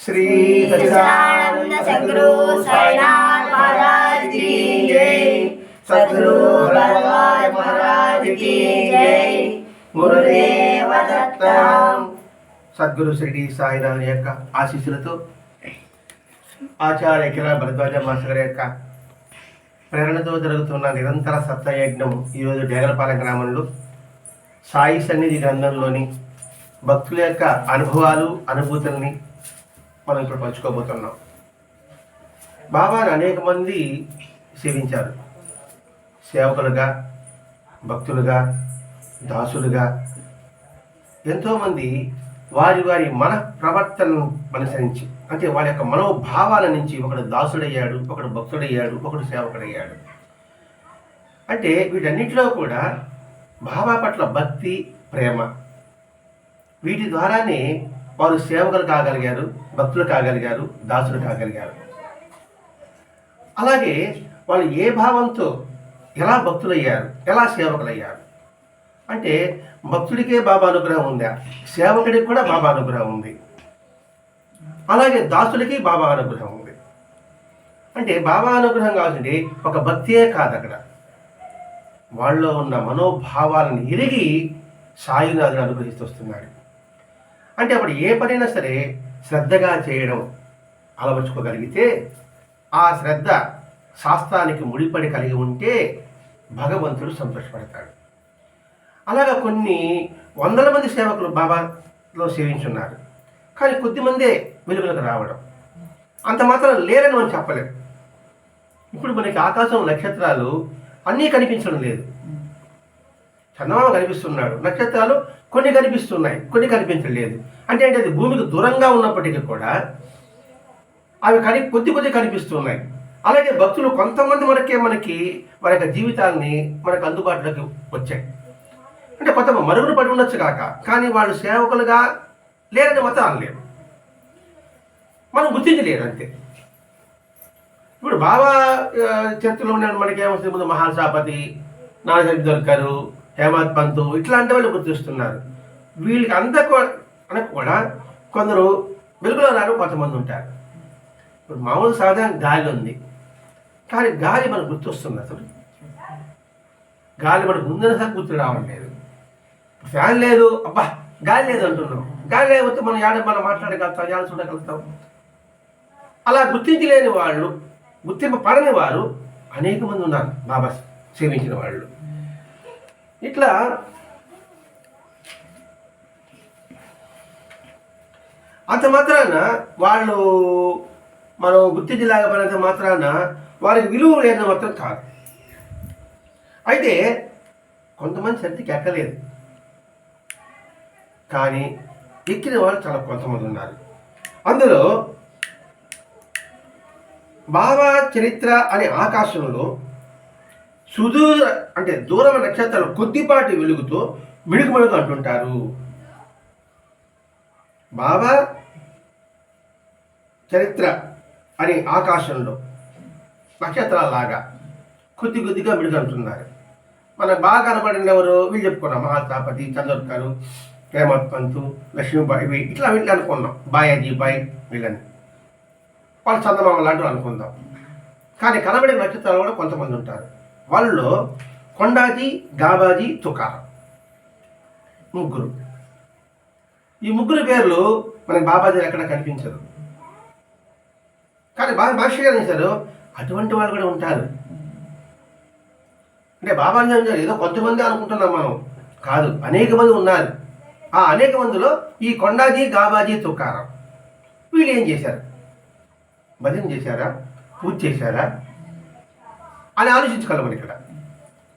श्री सच्चिदानंद सदगुरु साईनाथ महाराज की जय सदगुरु भगवान महाराज की जय గురుదేవ దత్త సద్గురు షిరిడి సాయినాథ్ యొక్క ఆశీస్సులతో ఆచార్య కిరా భరద్వాజ మాస్టర్ గారి యొక్క ప్రేరణతో జరుగుతున్న నిరంతర సత్యయజ్ఞం ఈరోజు డేగలపాలెం గ్రామంలో సాయి సన్నిధి గ్రంథంలోని భక్తుల యొక్క అనుభవాలు అనుభూతుల్ని మనం ఇప్పుడు పంచుకోబోతున్నాం. బాబాను అనేక మంది సేవించారు. సేవకులుగా భక్తులుగా దాసులుగా ఎంతోమంది వారి వారి మన ప్రవర్తనను అనుసరించి అంటే వారి యొక్క మనోభావాల నుంచి ఒకడు దాసుడయ్యాడు ఒకడు భక్తుడయ్యాడు ఒకడు సేవకుడయ్యాడు. అంటే వీటన్నిటిలో కూడా బాబా పట్ల భక్తి ప్రేమ. వీటి ద్వారానే వారు సేవకులు కాగలిగారు భక్తులు కాగలిగారు దాసులు కాగలిగారు. అలాగే వాళ్ళు ఏ భావంతో ఎలా భక్తులయ్యారు ఎలా సేవకులయ్యారు? అంటే భక్తుడికే బాబా అనుగ్రహం ఉందా? సేవకుడికి కూడా బాబా అనుగ్రహం ఉంది. అలాగే దాసుడికి బాబా అనుగ్రహం ఉంది. అంటే బాబా అనుగ్రహం కావాల్సింది ఒక భక్తియే కాదు అక్కడ. వాళ్ళలో ఉన్న మనోభావాలను ఎరిగి సాయినాథుడు అనుగ్రహిస్తూ వస్తున్నాడు. అంటే అప్పుడు ఏ పనైనా సరే శ్రద్ధగా చేయడం అలవర్చుకోగలిగితే ఆ శ్రద్ధ శాస్త్రానికి ముడిపడి కలిగి ఉంటే భగవంతుడు సంతోషపడతాడు. అలాగా కొన్ని వందల మంది సేవకులు బాబాలో సేవించున్నారు. కానీ కొద్దిమందే వెలుగులకు రావడం. అంత మాత్రం లేరని మనం చెప్పలేం. ఇప్పుడు మనకి ఆకాశం నక్షత్రాలు అన్నీ కనిపించడం లేదు. చందమామ కనిపిస్తున్నాడు. నక్షత్రాలు కొన్ని కనిపిస్తున్నాయి కొన్ని కనిపించలేదు. అంటే అంటే అది భూమికి దూరంగా ఉన్నప్పటికీ కూడా అవి కని కొద్ది కొద్ది కనిపిస్తున్నాయి. అలాగే భక్తులు కొంతమంది మనకే మనకి వారి యొక్క జీవితాన్ని మనకు అందుబాటులోకి వచ్చాయి. అంటే కొంత మరుగులు పడి ఉండొచ్చు కాక కానీ వాళ్ళు సేవకులుగా లేరని మాత్రం అనలేము మనం గుర్తించలేదు అంతే. ఇప్పుడు బాబా ఆ, చరిత్రలో ఉన్న మనకి ఏమొస్తుంది ముందు మహాసాపతి నాగశక్తి దొరకరు. హేమంత్ పంతు ఇట్లాంటి వాళ్ళు గుర్తిస్తున్నారు వీళ్ళకి అంత కూడా కూడా కొందరు వెలుగులో రారు కొంతమంది ఉంటారు. ఇప్పుడు మామూలు సాధారణ గాలి ఉంది. కానీ గాలి మనకు గుర్తొస్తుంది అసలు. గాలి మనకు ఉందని సార్ గుర్తు రావడం లేదు. ఫ్యాన్ లేదు అబ్బా గాలి లేదు అంటున్నాం. గాలి లేకపోతే మనం యాడ మనం మాట్లాడగలుగుతాం యాడ చూడగలుగుతాం? అలా గుర్తించలేని వాళ్ళు గుర్తింపు పడని వారు అనేక మంది ఉన్నారు. బాబా సేవించిన వాళ్ళు. ఇట్లా అంత మాత్రాన వాళ్ళు మనం గుర్తించలేకపోయినంత మాత్రాన వారికి విలువ లేని మాత్రం కాదు. అయితే కొంతమంది సర్దికి ఎక్కలేదు. కానీ ఎక్కిన వాళ్ళు చాలా కొంతమంది ఉన్నారు. అందులో బాబా చరిత్ర అనే ఆకాశంలో సుదూర అంటే దూరం నక్షత్రాలు కొద్దిపాటి వెలుగుతో మిడుగు అంటుంటారు. బాబా చరిత్ర అనే ఆకాశంలో నక్షత్రాలాగా కొద్ది కొద్దిగా మిడుగు అంటున్నారు మనకు బాగా కనబడిన ఎవరు వీళ్ళు చెప్పుకున్నాం మహాతాపతి చంద్రకారు హేమంత్ పంతు లక్ష్మీబాయి ఇవి ఇట్లా వీళ్ళు అనుకున్నాం. బాయాజీ బాయ్ వీళ్ళని. వాళ్ళు చందమామ లాంటివి అనుకుందాం. కానీ కనబడే నక్షత్రాలు కూడా కొంతమంది ఉంటారు. వాళ్ళు కొండాజీ గాబాజీ తుకారం. ముగ్గురు. ఈ ముగ్గురు పేర్లు మనకి బాబాజీ ఎక్కడ కనిపించదు. కానీ బాగా మాస్టర్ గారు అటువంటి వాళ్ళు కూడా ఉంటారు. అంటే బాబాజీ అంటే ఏదో కొంతమంది అనుకుంటున్నాం మనం. కాదు అనేక మంది ఉన్నారు. ఆ అనేక మందిలో ఈ కొండాజీ గాబాజీ తుకారం. వీళ్ళు ఏం చేశారు? భజన చేశారా? పూజ చేశారా? అని ఆలోచించగలం మనం ఇక్కడ.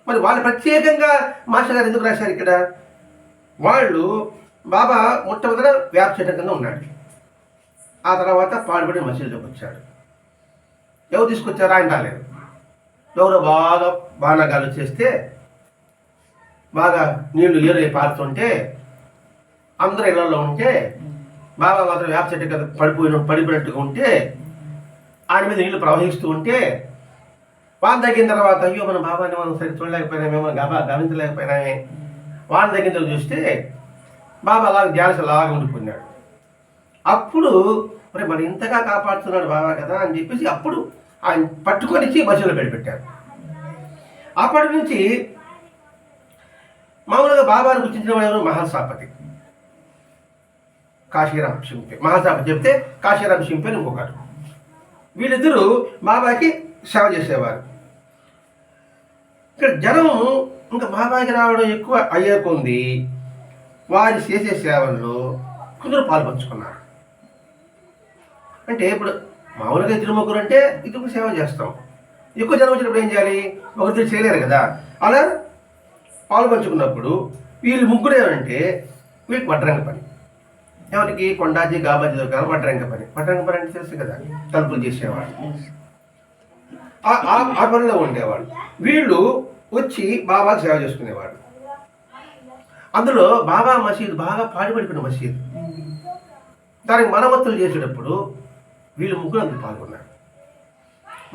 మరి వాళ్ళు ప్రత్యేకంగా మాస్టర్ గారు ఎందుకు రాశారు ఇక్కడ? వాళ్ళు బాబా మొట్టమొదట వ్యాప కింద ఉన్నాడు. ఆ తర్వాత పాడుబడి మసీదులోకి వచ్చాడు. ఎవరు తీసుకొచ్చారు? ఆయన రాలేదు. ఎవరో బాగా బాణగాలు చేస్తే బాగా నీళ్ళు ఏరు పారుతుంటే అందరూ ఇళ్ళలో ఉంటే బాబా మాత్రం వేప చెట్టు కదా పడిపోయిన పడిపోయినట్టుగా ఉంటే ఆయన మీద నీళ్ళు ప్రవహిస్తూ ఉంటే వాన తగ్గిన తర్వాత అయ్యో మన బాబాని మనం సరి చూడలేకపోయినామేమో గబా గమనించలేకపోయినామే. వాన తగ్గిన తర్వాత చూస్తే బాబా అలా ధ్యాస లాగా ఉండిపోయినాడు. అప్పుడు మరి మరి ఇంతగా కాపాడుతున్నాడు బాబా కదా అని చెప్పేసి అప్పుడు ఆయన పట్టుకొనిచ్చి బస్సులో పెట్టారు అప్పటి నుంచి మామూలుగా బాబాను గుర్తించిన వాడు ఎవరు? మహాసాపతి. కాశీరామ్ షింపే మహాసాపతి చెప్తే కాశీరామ్ షింపే అని ఇంకొకరు వీళ్ళిద్దరూ బాబాకి సేవ చేసేవారు. ఇక్కడ జనం ఇంకా బాబాయికి రావడం ఎక్కువ అయ్యే కొంది వారి చేసే సేవల్లో కొందరు పాల్పంచుకున్నారు అంటే ఇప్పుడు మామూలుగా ఇద్దరు ముగ్గురు అంటే ఇద్దరు సేవ చేస్తాం. ఎక్కువ జనం వచ్చినప్పుడు ఏం చేయాలి? ఒకరిద్దరు చేయలేరు కదా. అలా పాల్పంచుకున్నప్పుడు వీళ్ళు ముగ్గురు ఏమంటే వీళ్ళకి వడ్రంగ పని. ఎవరికి కొండాజీ గాబాజీ దొరకాలి వడ్రంగ పని. వడ్రంగ పని అంటే తెలుసు కదా తలుపులు చేసేవాళ్ళు ఆ- పనిలో ఉండేవాడు వీళ్ళు వచ్చి బాబాకి సేవ చేసుకునేవాడు అందులో బాబా మసీద్ బాగా పాడుపడిపోయిన మసీద్. దానికి మరమ్మతులు చేసేటప్పుడు వీళ్ళు ముగ్గురు అందులో పాల్గొన్నారు.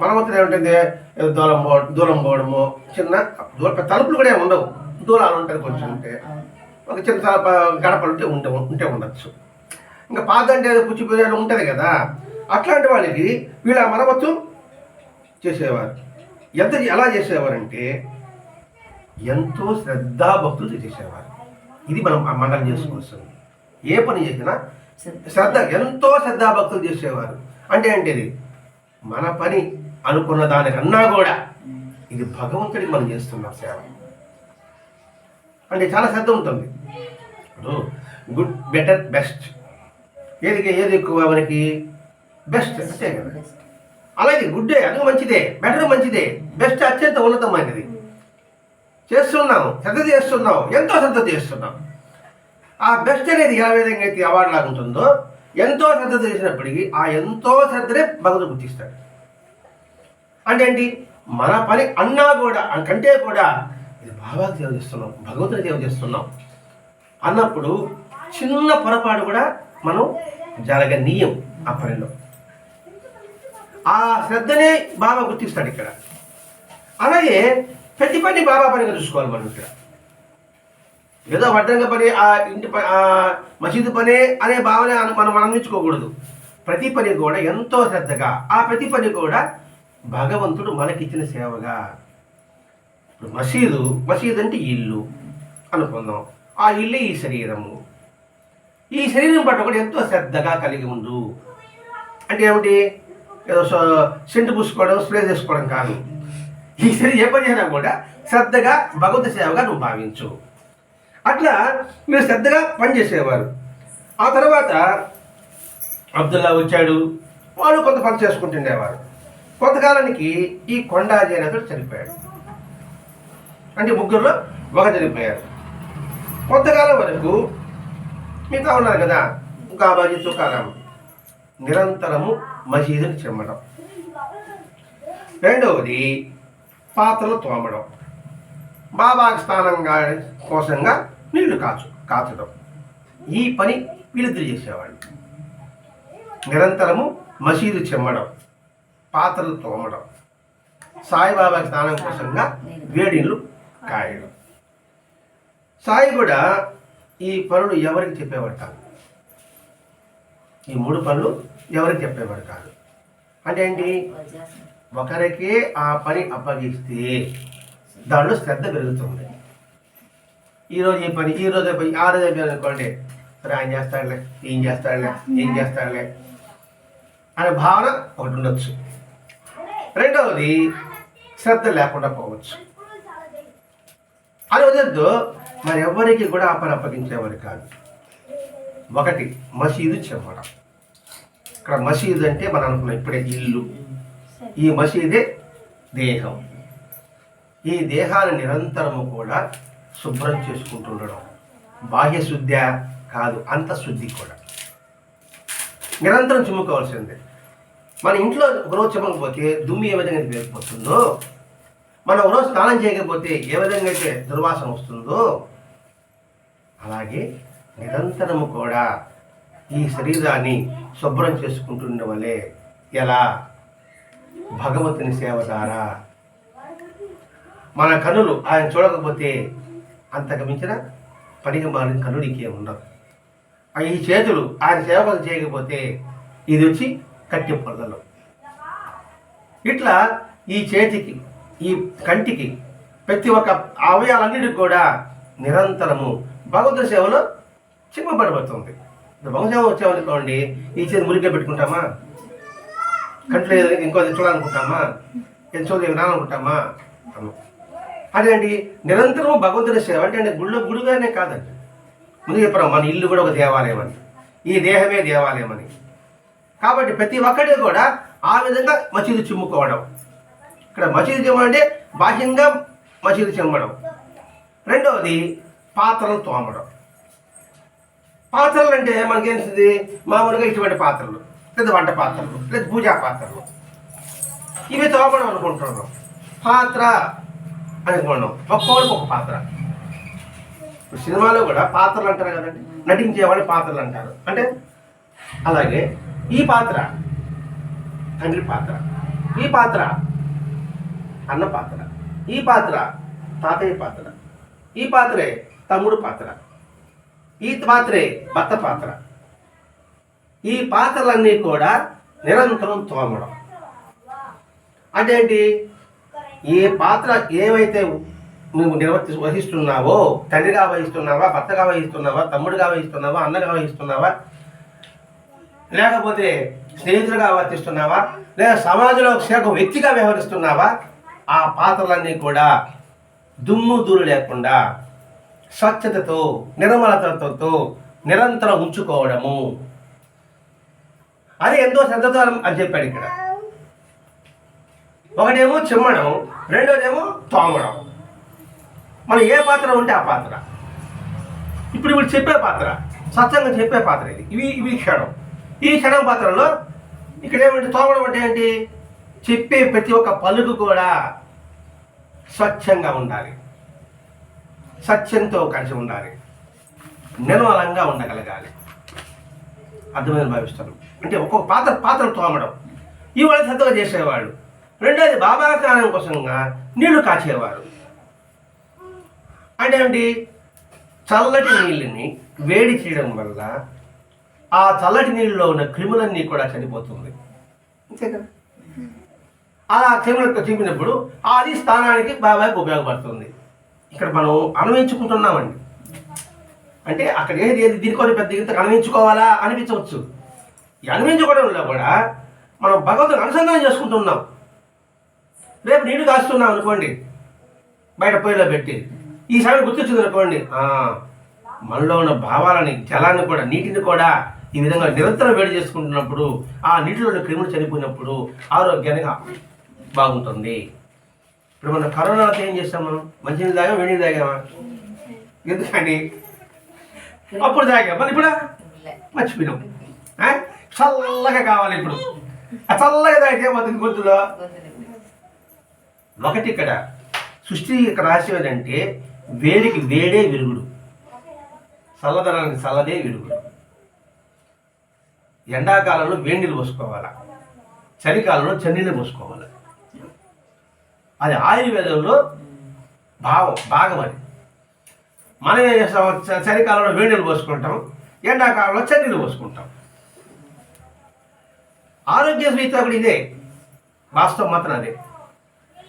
మరమ్మతులు ఏమిటంటే ఏదో దూరం పో దూరం పోవడము చిన్న దూర తలుపులు కూడా ఉండవు. దూరాలు ఉంటాయి కొంచెం ఉంటే. ఒక చిన్న తలప గడపలు ఉంటే ఉంటే ఉంటే ఉండొచ్చు. ఇంకా పాదంటే ఏదో పుచ్చిపోయేది ఉంటుంది కదా. అట్లాంటి వాళ్ళకి వీళ్ళు ఆ మరమ్మతు చేసేవారు. ఎంత ఎలా చేసేవారంటే ఎంతో శ్రద్ధాభక్తులతో చేసేవారు. ఇది మనం ఆ మండలం చేసుకోవాల్సింది. ఏ పని చేసినా శ్రద్ధ. ఎంతో శ్రద్ధాభక్తులు చేసేవారు. అంటే ఏంటిది? మన పని అనుకున్న దానికన్నా కూడా ఇది భగవంతుడికి మనం చేస్తున్నాం సేవ. అంటే చాలా శ్రద్ధ ఉంటుంది. ఇప్పుడు గుడ్ బెటర్ బెస్ట్. ఏది ఏది ఎక్కువ మనకి? బెస్ట్ అంతే కదా. అలాగే గుడ్డే అది మంచిదే బెటర్ మంచిదే బెస్ట్ అత్యంత ఉన్నతమైనది. చేస్తున్నాం శ్రద్ధ చేస్తున్నాం ఎంతో శ్రద్ధ చేస్తున్నాం ఆ బెస్ట్ అనేది ఏ విధంగా అయితే అవార్డు లాగా ఉంటుందో ఎంతో శ్రద్ధ చేసినప్పటికీ ఆ ఎంతో శ్రద్ధనే భగవంతుడు గుర్తిస్తాడు. అంటే ఏంటి? మన పని అన్నా కూడా కంటే కూడా ఇది బాబాకి సేవ చేస్తున్నాం భగవంతుని సేవ చేస్తున్నాం. అన్నప్పుడు చిన్న పొరపాటు కూడా మనం జరగనీయం ఆ పనిలో. ఆ శ్రద్ధనే బాబా గుర్తిస్తాడు ఇక్కడ. అలాగే ప్రతి పని బాబా పనిగా చూసుకోవాలి మనం ఇక్కడ. ఏదో వడ్రంగ పని ఆ ఇంటి పని మసీదు పనే అనే భావన అను- మనం అన్వించుకోకూడదు ప్రతి పని కూడా ఎంతో శ్రద్ధగా ఆ ప్రతి పని కూడా భగవంతుడు మనకిచ్చిన సేవగా. ఇప్పుడు మసీదు మసీదు అంటే ఇల్లు అనుకుందాం. ఆ ఇల్లే ఈ శరీరము. ఈ శరీరం పట్ల కూడా ఎంతో శ్రద్ధగా కలిగి ఉండు. అంటే ఏమిటి? ఏదో సెంటు పూసుకోవడం స్ప్రే చేసుకోవడం కాదు. ఈ సరి ఏ పని చేసినా కూడా శ్రద్ధగా భగవత సేవగా నువ్వు భావించు. అట్లా మీరు శ్రద్ధగా పనిచేసేవారు ఆ తర్వాత అబ్దుల్లా వచ్చాడు. వాడు కొంత పని చేసుకుంటుండేవారు కొంతకాలానికి ఈ కొండాజీ అనేతడు చనిపోయాడు. అంటే ముగ్గురులో ఒక చనిపోయారు. కొంతకాలం వరకు మిగతా ఉన్నారు కదా గాబాజీ తుకారాం నిరంతరము మసీదును చిమ్మడం రెండవది పాత్రలు తోమడం. బాబాకి స్నానంగా కోసంగా నీళ్ళు కాచు కాచడం. ఈ పని వీళ్ళిద్దరు చేసేవాళ్ళు. నిరంతరము మసీదు చెమ్మడం పాత్రలు తోమడం సాయిబాబాకి స్నానం కోసంగా వేడిళ్ళు కాయడం. సాయి కూడా ఈ పనులు ఎవరికి చెప్పేవాడు కాదు. ఈ మూడు పనులు ఎవరికి చెప్పేవాడు కాదు. అంటే ఏంటి? ఒకరికే ఆ పని అప్పగిస్తే దానిలో శ్రద్ధ పెరుగుతుంది. ఈరోజు ఈ పని ఈ రోజు పని ఆ రోజు అయిపోయింది అనుకోండి సరే ఆయన చేస్తాడులే ఏం చేస్తాడులే ఏం చేస్తాడులే అనే భావన ఒకటి ఉండొచ్చు. రెండవది శ్రద్ధ లేకుండా పోవచ్చు. అని వదద్దు మరి ఎవరికి కూడా ఆ పని అప్పగించేవారు కాదు. ఒకటి మసీదు చెప్పడం ఇక్కడ మసీదు అంటే మనం అనుకున్నాం ఇప్పుడే ఇల్లు. ఈ మసీదే దేహం. ఈ దేహాన్ని నిరంతరము కూడా శుభ్రం చేసుకుంటుండడం. బాహ్య శుద్ధ కాదు అంతఃశుద్ధి కూడా. నిరంతరం చిమ్ముకోవాల్సిందే. మన ఇంట్లో ఒకరోజు చిమ్మకపోతే దుమ్మి ఏ విధంగా అయితే పేరుకుపోతుందో మనం ఒకరోజు స్నానం చేయకపోతే ఏ విధంగా అయితే దుర్వాసన వస్తుందో అలాగే నిరంతరము కూడా ఈ శరీరాన్ని శుభ్రం చేసుకుంటుండే వల్లే ఎలా? భగవంతుని సేవ ద్వారా. మన కనులు ఆయన చూడకపోతే అంతకు మించిన పనికి మారిన కనుడికి ఉండదు ఆ ఈ చేతులు ఆయన సేవలు చేయకపోతే ఇది వచ్చి కట్టి పొరదలు. ఇట్లా ఈ చేతికి ఈ కంటికి ప్రతి ఒక్క అవయాలన్నిటికి కూడా నిరంతరము భగవంతుడి సేవలో చిమ్మబడబడుతుంది భగవత వచ్చామనుకోండి ఈ చేతి మురిగ్గా పెట్టుకుంటామా? కంట్లో ఏదో ఇంకో తెచ్చుకోవాలనుకుంటామా ఏదో వినాలనుకుంటామా అదే అండి నిరంతరం భగవంతుని సేవ అంటే అంటే గుళ్ళో గుడిగానే కాదండి. ముందు చెప్పాం మన ఇల్లు కూడా ఒక దేవాలయం అని. ఈ దేహమే దేవాలయం అని. కాబట్టి ప్రతి ఒక్కటి కూడా ఆ విధంగా మసీదు చిమ్ముకోవడం. ఇక్కడ మసీదు చిమ్మడం అంటే బాహ్యంగా మసీదు చిమ్మడం. రెండవది పాత్రలు తోమడం. పాత్రలు అంటే మనకేంటిది? మామూలుగా ఇటువంటి పాత్రలు. లేదా వంట పాత్రలు లేదా పూజా పాత్రలు. ఇవి తోమడం అనుకుంటున్నాం. పాత్ర అనుకున్నాం ఒక్కోడికి ఒక పాత్ర. ఇప్పుడు సినిమాలో కూడా పాత్రలు అంటారు కదండి. నటించేవాళ్ళు పాత్రలు అంటారు. అంటే అలాగే ఈ పాత్ర తండ్రి పాత్ర ఈ పాత్ర అన్న పాత్ర ఈ పాత్ర తాతయ్య పాత్ర ఈ పాత్రే తమ్ముడు పాత్ర. ఈ పాత్రే భర్త పాత్ర. ఈ పాత్రలన్నీ కూడా నిరంతరం తోమడం. అంటే ఏంటి? ఏ పాత్ర ఏవైతే నువ్వు నిర్వర్తి వహిస్తున్నావో తండ్రిగా వహిస్తున్నావా భర్తగా వహిస్తున్నావా తమ్ముడిగా వహిస్తున్నావా అన్నగా వహిస్తున్నావా లేకపోతే స్నేహితులుగా వర్తిస్తున్నావా లేదా సమాజంలో ఒక వ్యక్తిగా వ్యవహరిస్తున్నావా ఆ పాత్రలన్నీ కూడా దుమ్ము దూరు లేకుండా స్వచ్ఛతతో నిర్మలతతో నిరంతరం ఉంచుకోవడము. అది ఎంతో శ్రద్ధతో అని చెప్పాడు ఇక్కడ. ఒకటేమో చిమ్మడం రెండోదేమో తోమడం. మనం ఏ పాత్ర ఉంటే ఆ పాత్ర. ఇప్పుడు ఇప్పుడు చెప్పే పాత్ర సత్సంగం చెప్పే పాత్ర ఇది. ఇవి ఇవి క్షణం. ఈ క్షణం పాత్రలో ఇక్కడ ఏమంటే తోమడం అంటే ఏంటి? చెప్పే ప్రతి ఒక్క పలుకు కూడా స్వచ్ఛంగా ఉండాలి. సత్యంతో కలిసి ఉండాలి. నిర్మలంగా ఉండగలగాలి. అర్థమైన భావిస్తాను అంటే ఒక్కొక్క పాత్ర పాత్రలు తోమడం. ఇవాళ శ్రద్ధగా చేసేవాడు. రెండోది బాబా స్నానం కోసంగా నీళ్ళు కాచేవారు. అంటే ఏంటి చల్లటి నీళ్ళని వేడి చేయడం వల్ల ఆ చల్లటి నీళ్ళలో ఉన్న క్రిములన్నీ కూడా చనిపోతుంది. అంతే కదా? అలా క్రిములకు చూపినప్పుడు అది స్థానానికి బాబాకి ఉపయోగపడుతుంది. ఇక్కడ మనం అనువయించుకుంటున్నామండి అంటే అక్కడ ఏది ఏది దీనికోసం పెద్ద ఇంత అనువయించుకోవాలా అనిపించవచ్చు. అనువయించుకోవడంలో కూడా మనం భగవంతుని అనుసంధానం చేసుకుంటున్నాం. రేపు నీళ్ళు కాస్తున్నాం అనుకోండి బయట పొయ్యిలో పెట్టి ఈ సమయం గుర్తొచ్చింది అనుకోండి మనలో ఉన్న భావాలని జలాన్ని కూడా నీటిని కూడా ఈ విధంగా నిరంతరం వేడి చేసుకుంటున్నప్పుడు ఆ నీటిలో ఉన్న క్రిములు చనిపోయినప్పుడు ఆరోగ్యానికి బాగుంటుంది. ఇప్పుడు మన కరోనాతో ఏం చేస్తాం మనం? మంచినీళ్ళు తాగా వేడి తాగామా? ఎందుకని అప్పుడు తాగా. మరి ఇప్పుడు? మర్చిపోయినాం. చల్లగా కావాలి ఇప్పుడు. ఆ చల్లగా తాగితే ఏమవుతుంది గొంతులో? ఒకటి ఇక్కడ సృష్టి ఇక్కడ రాసి ఏంటంటే వేడికి వేడే విరుగుడు. చల్లదనానికి చల్లదే విరుగుడు. ఎండాకాలంలో వేడి నీళ్ళు పోసుకోవాలా? చలికాలంలో చన్నీళ్ళు పోసుకోవాలి? అది ఆయుర్వేదంలో భావం భాగం అది. మనం ఏం చేస్తాం? చ- చలికాలంలో వేడి నీళ్ళు పోసుకుంటాం. ఎండాకాలంలో చన్నీళ్ళు పోసుకుంటాం. ఆరోగ్య రీత్యా కూడా ఇదే. వాస్తవం మాత్రం అదే.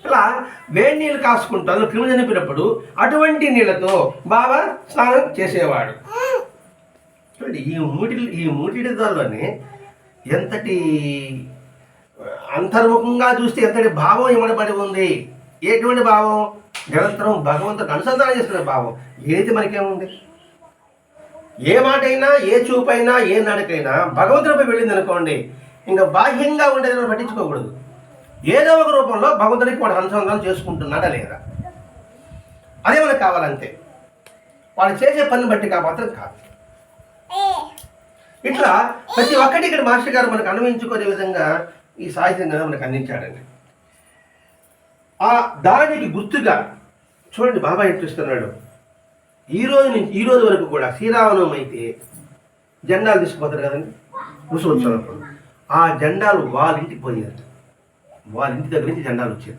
ఇలా వేడి నీళ్ళు కాసుకుంటాను క్రిమి చనిపోయినప్పుడు అటువంటి నీళ్ళతో బాగా స్నానం చేసేవాడు. చూడండి ఈ మూటి ఈ మూటిలోనే ఎంతటి అంతర్ముఖంగా చూస్తే ఎంతటి భావం ఇవ్వబడి ఉంది? ఎటువంటి భావం? నిరంతరం భగవంతుడు అనుసంధానం చేసుకునే భావం. ఏది మనకేముంది? ఏ మాటైనా ఏ చూపైనా ఏ నడకైనా భగవంతుడిపై వెళ్ళింది అనుకోండి ఇంకా బాహ్యంగా ఉండేది పట్టించుకోకూడదు. ఏదో ఒక రూపంలో భగవంతుడికి వాడు అనుసంధానం చేసుకుంటున్నాడా లేదా? అదే మనకు కావాలంతే. వాడు చేసే పని బట్టి కామాత్రం కాదు. ఇట్లా ప్రతి ఒక్కటి ఇక్కడ మాస్టర్ గారు మనకు అనుభవించుకునే విధంగా ఈ సాహిత్యం మనకు అందించాడండి. ఆ దానికి గుర్తుగా చూడండి బాబా ఏం చూస్తున్నాడు. ఈ రోజు నుంచి ఈ రోజు వరకు కూడా శ్రీరామనవం అయితే జెండాలు తీసుకుపోతారు కదండి. ముసోత్సవం ఆ జెండాలు వాళ్ళ ఇంటికి పోయారు. వాళ్ళ ఇంటి దగ్గర నుంచి జెండాలు వచ్చారు.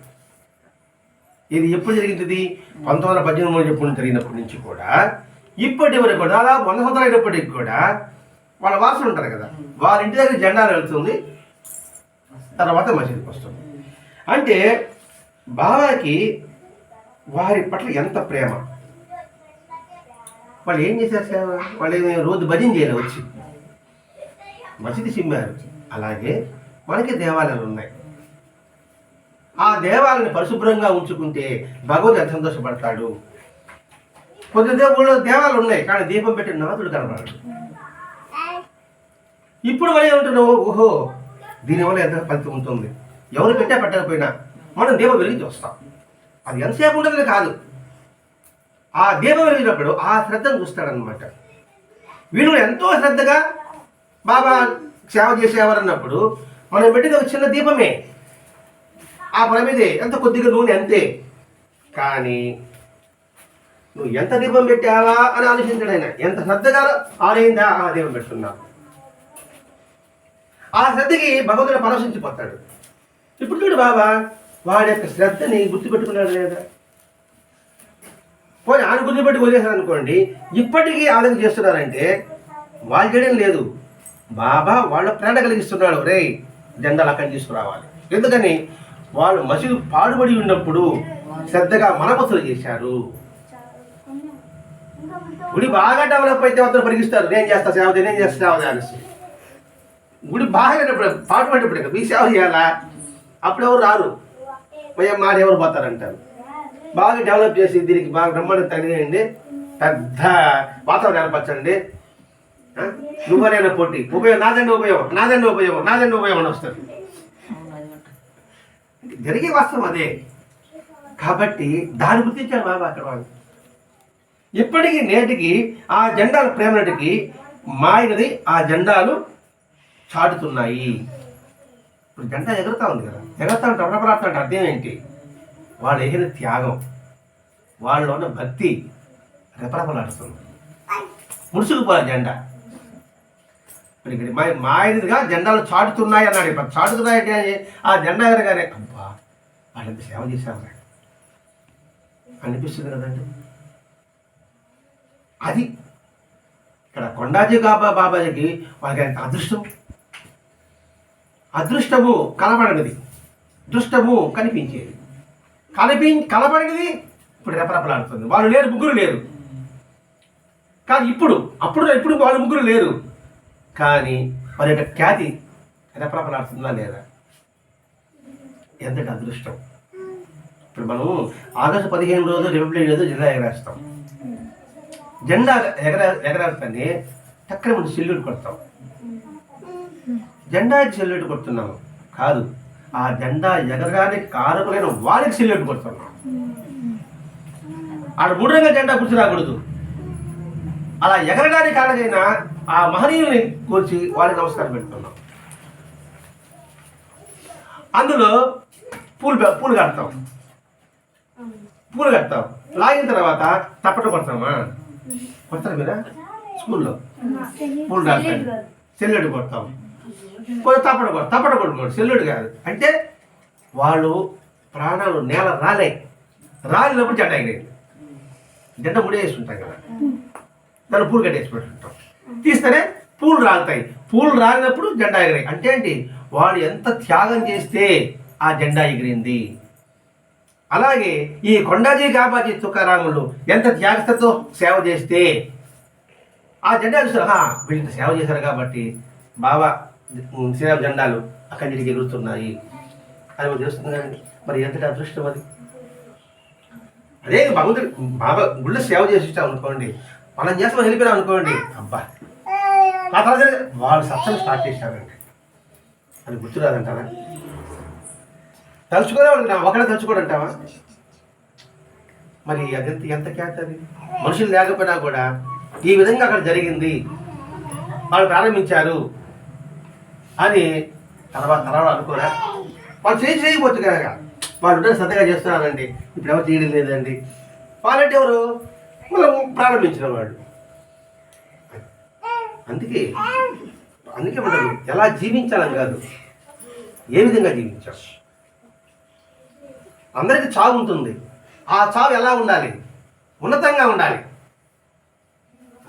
ఇది ఎప్పుడు జరిగింది? పంతొమ్మిది వందల పద్దెనిమిది ఎప్పుడు జరిగినప్పటి నుంచి కూడా ఇప్పటి వరకు కూడా దాదాపు వంద సంవత్సరాలు అయినప్పటికి కూడా వాళ్ళ వాసులు ఉంటారు కదా. వాళ్ళ ఇంటి దగ్గర జెండాలు వెళ్తుంది. తర్వాత మసీదుకి వస్తుంది. అంటే బాబాకి వారి పట్ల ఎంత ప్రేమ? వాళ్ళు ఏం చేశారు సేవ వాళ్ళు రోజు భజన చేయలే వచ్చి. మసీదు చిమ్మారు అలాగే మనకి దేవాలయాలు ఉన్నాయి. ఆ దేవాలయాన్ని పరిశుభ్రంగా ఉంచుకుంటే భగవంతుడు సంతోషపడతాడు? కొద్ది దేవుళ్ళు దేవాలు ఉన్నాయి కానీ దీపం పెట్టిన నాథుడు కనబడడు. ఇప్పుడు మనం ఏమంటున్నావు ఓహో దీనివల్ల ఎంత ఫలితం ఉంటుంది? ఎవరు పెట్టా పెట్టకపోయినా మనం దీపం వెలిగి చూస్తాం అది ఎంతసేపు ఉండదని కాదు. ఆ దీపం వెలిగినప్పుడు ఆ శ్రద్ధను చూస్తాడనమాట వీళ్ళు ఎంతో శ్రద్ధగా బాబా సేవ చేసేవారన్నప్పుడు మనం పెట్టిన ఒక చిన్న దీపమే. ఆ ప్రమిదే ఎంత కొద్దిగా నూనె అంతే. కానీ నువ్వు ఎంత దీపం పెట్టావా అని ఆలోచించాడు ఆయన. ఎంత శ్రద్ధగా ఆలయిందా ఆ దీపం పెట్టున్నావు ఆ శ్రద్ధకి భగవంతుడు పరవశించిపోతాడు. ఇప్పుడు చూడు బాబా వాడి యొక్క శ్రద్ధని గుర్తుపెట్టుకున్నాడు లేదా? పోయి ఆయన గుర్తుపెట్టి వదిలేశారు అనుకోండి ఇప్పటికీ ఆదరణ చేస్తున్నారంటే వాళ్ళు చేయడం లేదు. బాబా వాళ్ళ ప్రేరణ కలిగిస్తున్నాడు. రే జెండాలు అక్కడ తీసుకురావాలి. ఎందుకని? వాళ్ళు మసీదు పాడుబడి ఉన్నప్పుడు శ్రద్ధగా మనపతులు చేశారు. గుడి బాగా డెవలప్ అయితే అందరూ పరిగిస్తారు నేను చేస్తా సేవ నేను చేస్తా సేవ అనేసి. గుడి బాగాలేనప్పుడు పాటుపడినప్పుడు ఇక మీ సేవ చేయాలా అప్పుడు ఎవరు రారు? పోయే మాడెవరు ఎవరు పోతారంటారు? బాగా డెవలప్ చేసి దీనికి బాగా బ్రహ్మాండం తగిలేయండి పెద్ద వాతావరణం ఏర్పరచండి. ఆ? పోటీ. ఉపయోగం నాదండి ఉపయోగం నాదండి ఉపయోగం నాదండి ఉపయోగం అని వస్తుంది జరిగే వాస్తవం అదే. కాబట్టి దాన్ని గుర్తించారు బాబా అక్కడ వాళ్ళు. ఇప్పటికీ నేటికి ఆ జెండాల ప్రేమటికి మాయినది ఆ జెండాలు చాటుతున్నాయి. ఇప్పుడు జెండా ఎగురుతా ఉంది కదా. ఎగురుతా అంటే రపరాడుతా అంటే అర్థం ఏంటి? వాళ్ళు ఎగిన త్యాగం వాళ్ళలో ఉన్న భక్తి రెపరపలాడుతుంది. ముడుచుకుపోవాలి జెండా. ఇక్కడ మా మాయదిగా జెండాలు చాటుతున్నాయి అన్నాడు. ఇప్పుడు చాటుతున్నాయి ఆ జెండా ఎగరగానే అబ్బా వాళ్ళంత సేవ చేశారు. అనిపిస్తుంది కదండి. అది. ఇక్కడ కొండాజీ బాబా బాబాజీకి వాళ్ళకి అదృష్టం? అదృష్టము కలబడినది. దృష్టము కనిపించేది. కనిపి కలబడినది ఇప్పుడు రెపరెపలాడుతుంది. వాళ్ళు లేరు ముగ్గురు లేరు. కానీ ఇప్పుడు అప్పుడు ఇప్పుడు వాళ్ళు ముగ్గురు లేరు. కానీ వారి యొక్క ఖ్యాతి రెపరెపలాడుతుందా లేదా? ఎంతటి అదృష్టం? ఇప్పుడు మనం ఆగస్టు పదిహేను రోజు రిపబ్లిక్ రోజు జెండా ఎగరేస్తాం. జెండా ఎగర ఎగరేస్తానే చక్కెర ముందు సెల్యూట్ కొడతాం. జెండాకి సెల్యూట్ కొడుతున్నాము. కాదు ఆ జెండా ఎగరగానే కారకులైన వారికి సెల్యూట్ కొడుతున్నాం ఆడ రంగుల జెండా గుర్తు రాకూడదు. అలా ఎగరడానికి కారణమైన ఆ మహనీయుల్ని కూర్చి వాళ్ళకి నమస్కారం పెడుతున్నాం. అందులో పూలు పూలు కడతాం. పూలు కడతాం. లాగిన తర్వాత తప్పట కొడతామా? కొడతారు మీరా? స్కూల్లో. పూలు రాస్తాం సెల్లుడు కొడతాం. కొంచెం తప్పట కొడు తప్పట కొట్టుకోడు సెల్లుడు కాదు. అంటే వాళ్ళు ప్రాణాలు నేల రాలే. రాలినప్పుడు జెండా ఎగిరేది జెండా ముడేసుకుంటాం కదా. దాన్ని పూలు కట్టేసి తీస్తేనే పూలు రాలుతాయి. పూలు రాలినప్పుడు జెండా ఎగిరాయి. అంటే ఏంటి? వాడు ఎంత త్యాగం చేస్తే ఆ జెండా ఎగిరింది. అలాగే ఈ కొండాజీ గాబాజీ తుకారాములు ఎంత త్యాగతతో సేవ చేస్తే ఆ జెండా చూసారు. వీళ్ళు సేవ చేశారు కాబట్టి బాబా శ్రీరామ్ జెండాలు అక్కడి నుంచి ఎగురుతున్నాయి. అది మనం తెలుస్తుంది మరి ఎంతటి అదృష్టం అది? అదే భగవంతుడు బాబా గుళ్ళ సేవ చేసి అనుకోండి మనం చేస్తాం వెళ్ళిపోయినాం అనుకోండి అబ్బా. ఆ తర్వాత వాళ్ళు సత్సం స్టార్ట్ చేశారండి అది గుర్తురాదంటారా తలుచుకోలే అనుకుంటావా ఒకడే తలుచుకోడంటావా? మరి అది ఎంత ఖ్యాత అది? మనుషులు లేకపోయినా కూడా ఈ విధంగా అక్కడ జరిగింది. వాళ్ళు ప్రారంభించారు. అని తర్వాత తర్వాత అనుకోరా. వాళ్ళు చేసి చేయకపోవచ్చు కనుక వాళ్ళు ఉంటే శ్రద్ధగా చేస్తున్నారండి. ఇప్పుడు ఎవరు చేయడం లేదండి. వాళ్ళంటే ఎవరు? మనం ప్రారంభించిన వాళ్ళు. అందుకే అందుకే మనం ఎలా జీవించాలని కాదు. ఏ విధంగా జీవించాం? అందరికీ చావు ఉంటుంది. ఆ చావు ఎలా ఉండాలి? ఉన్నతంగా ఉండాలి.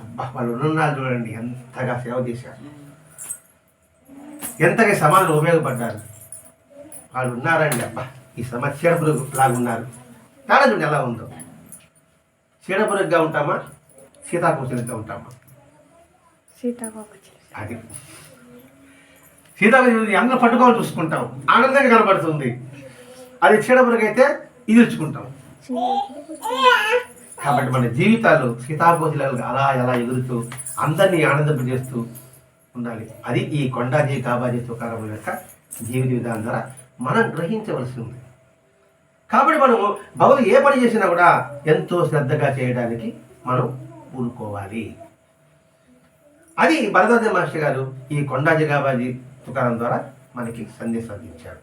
అబ్బా, వాళ్ళు ఉన్నారు చూడండి ఎంతగా సేవ చేశారు. ఎంతగా సమాజంలో ఉపయోగపడ్డారు? వాళ్ళు ఉన్నారండి అబ్బా ఈ సమ చీడపురుగు లాగా ఉన్నారు చాలా చూడండి ఎలా ఉందో? చీడపురుగుగా ఉంటామా? సీతాకోచలుగా ఉంటామా? అది. సీతాకోచలు అందరూ పట్టుకోవాలి చూసుకుంటాం. ఆనందంగా కనబడుతుంది. అది చీడపురుగు అయితే ఇదిర్చుకుంటాం కాబట్టి మన జీవితాలు సీతాకోచలుగా అలా ఎలా ఎగురుతూ అందరినీ ఆనందింపజేస్తూ ఉండాలి. అది ఈ కొండాజీ కాబాజీ తుకారం యొక్క జీవిత విధానం ద్వారా మనం గ్రహించవలసి ఉంది. కాబట్టి మనము భగవద్ ఏ పని చేసినా కూడా ఎంతో శ్రద్ధగా చేయడానికి మనం పూనుకోవాలి అది భరద్వాజ మాస్టర్ గారు ఈ కొండాజీ కాబాజీ తుకారం ద్వారా మనకి సందేశం అందించారు.